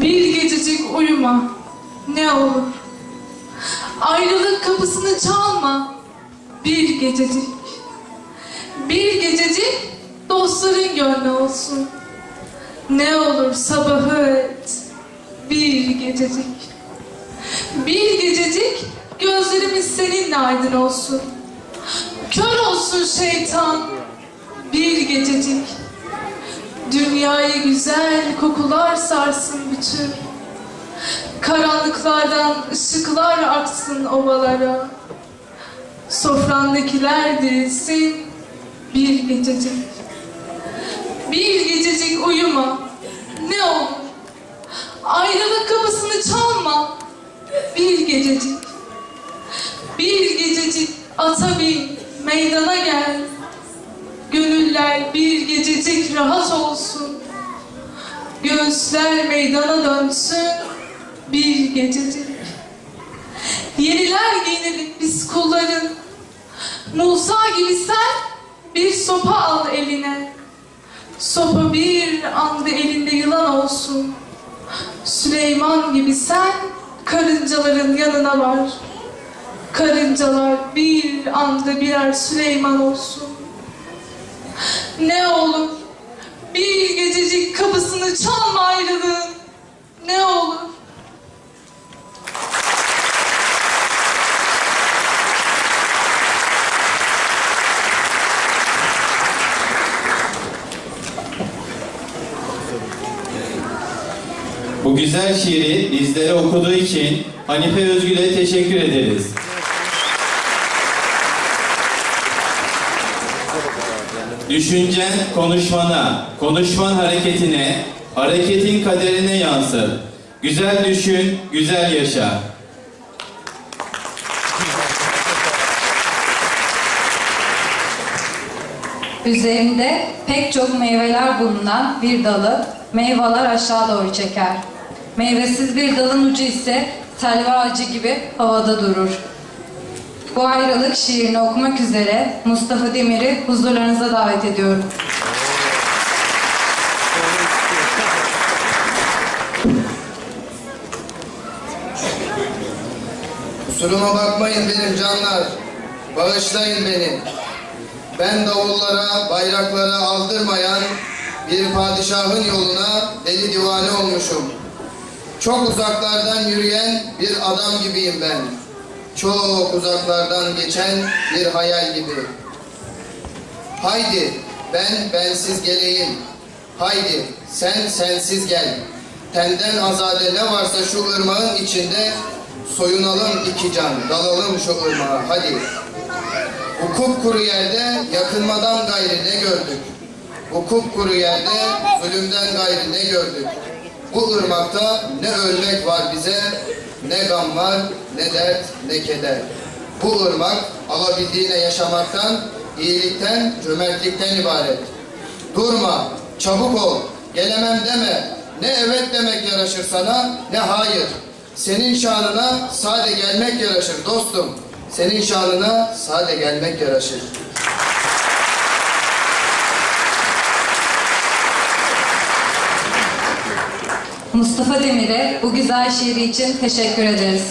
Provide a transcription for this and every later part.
Bir gececik uyuma, ne olur. Ayrılık kapısını çalma, bir gececik. Bir gececik dostların gönlü olsun. Ne olur sabahı et, bir gececik. Bir gececik gözlerimiz seninle aydın olsun. Kör olsun şeytan, bir gececik. Dünyayı güzel kokular sarsın bütün. Karanlıklardan ışıklar aksın ovalara. Sofrandakiler dirilsin bir gececik. Bir gececik uyuma. Ne olur. Ayrılık kapısını çalma. Bir gececik. Bir gececik ata bin, meydana gel. Gönüller bir gececik rahat olsun. Göğüsler meydana dönsün bir gececik. Yeniler giyinelim biz kulların. Musa gibi sen bir sopa al eline. Sopa bir anda elinde yılan olsun. Süleyman gibi sen karıncaların yanına var. Karıncalar bir anda birer Süleyman olsun. Ne olur bir gececik kapısını çalma ayrılığın. Ne olur. Bu güzel şiiri bizlere okuduğu için Hanife Özgül'e teşekkür ederiz. Düşüncen konuşmana, konuşman hareketine, hareketin kaderine yansır. Güzel düşün, güzel yaşa. Üzerinde pek çok meyveler bulunan bir dalı meyveler aşağı doğru çeker. Meyvesiz bir dalın ucu ise selva ağacı gibi havada durur. Bu ayrılık şiirini okumak üzere Mustafa Demir'i huzurlarınıza davet ediyorum. Kusuruma bakmayın benim canlar. Bağışlayın beni. Ben davullara, bayraklara aldırmayan bir padişahın yoluna deli divane olmuşum. Çok uzaklardan yürüyen bir adam gibiyim ben. Çok uzaklardan geçen bir hayal gibi. Haydi ben bensiz geleyim. Haydi sen sensiz gel. Tenden azade ne varsa şu ırmağın içinde soyunalım iki can, dalalım şu ırmağa hadi. Bu kupkuru yerde yakınmadan gayri ne gördük? Bu kupkuru yerde zulümden gayri ne gördük? Bu ırmakta ne ölmek var bize, ne gam var, ne dert, ne keder. Bu ırmak alabildiğine yaşamaktan, iyilikten, cömertlikten ibaret. Durma, çabuk ol, gelemem deme. Ne evet demek yaraşır sana, ne hayır. Senin şanına sade gelmek yaraşır dostum. Senin şanına sade gelmek yaraşır. Mustafa Demir'e bu güzel şiiri için teşekkür ederiz.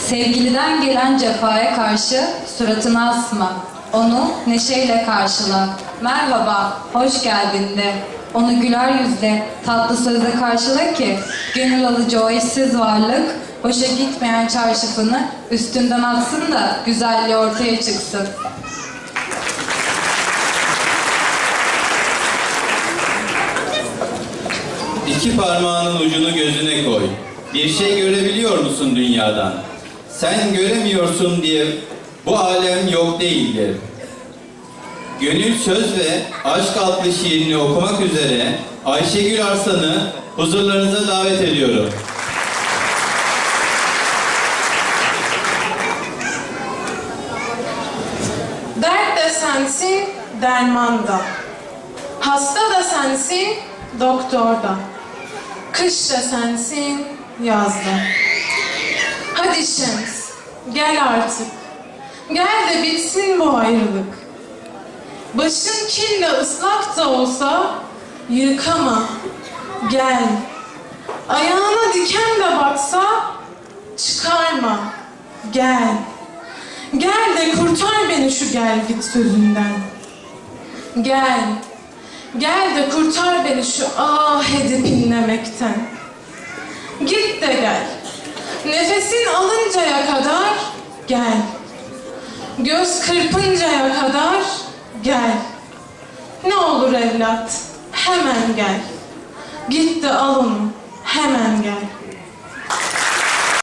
Sevgiliden gelen cefaya karşı suratını asma. Onu neşeyle karşıla. Merhaba, hoş geldin de. Onu güler yüzle, tatlı sözle karşıla ki gönül alıcı o eşsiz varlık hoşa gitmeyen çarşafını üstünden atsın da güzelliği ortaya çıksın. İki parmağının ucunu gözüne koy. Bir şey görebiliyor musun dünyadan? Sen göremiyorsun diye bu alem yok değildir. Gönül Söz ve Aşk adlı şiirini okumak üzere Ayşegül Arslan'ı huzurlarınıza davet ediyorum. Dert de sensin, derman da. Hasta da sensin, doktor da. Kış da sensin, yaz da. Hadi Şems, gel artık. Gel de bitsin bu ayrılık. Başın kirle ıslak da olsa yıkama. Gel. Ayağına diken de batsa çıkarma. Gel. Gel de kurtar beni şu gel git sözünden. Gel. Gel de kurtar beni şu ah edip inlemekten. Git de gel. Nefesin alıncaya kadar gel. Göz kırpıncaya kadar gel. Ne olur evlat, hemen gel. Git de al onu, hemen gel.